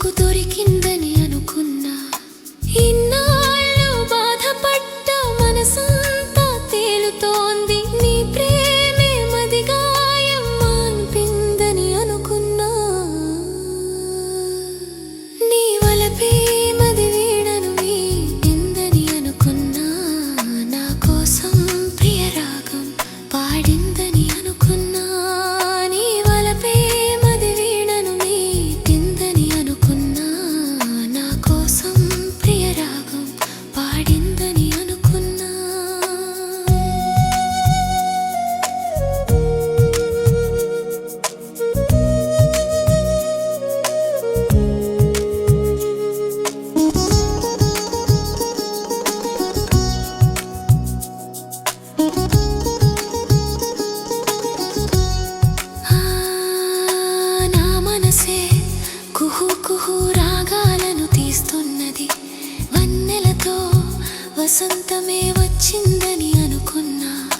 నాకు దొరికిందని వసంతమే వచ్చిందని అనుకున్నా.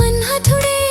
మన్హతుడే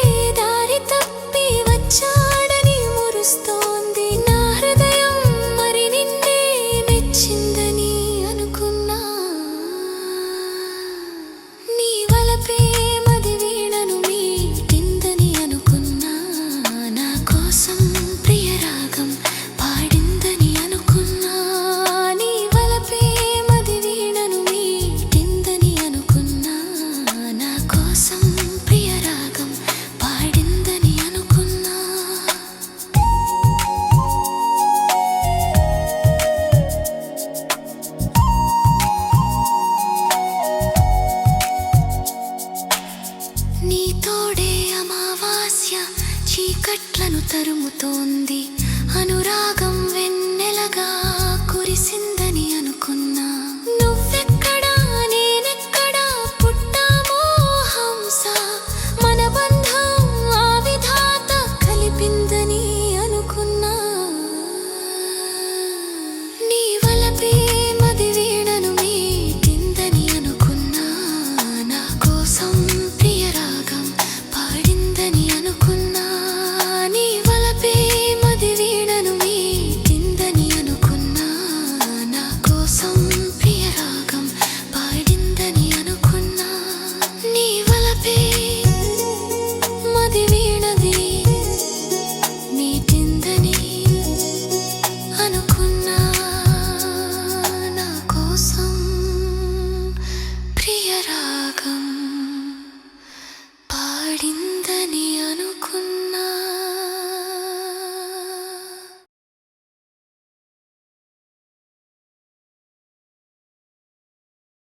నీ తోడే అమావాస్య చీకట్లను తరుముతోంది. అనురాగం వెన్నెలగా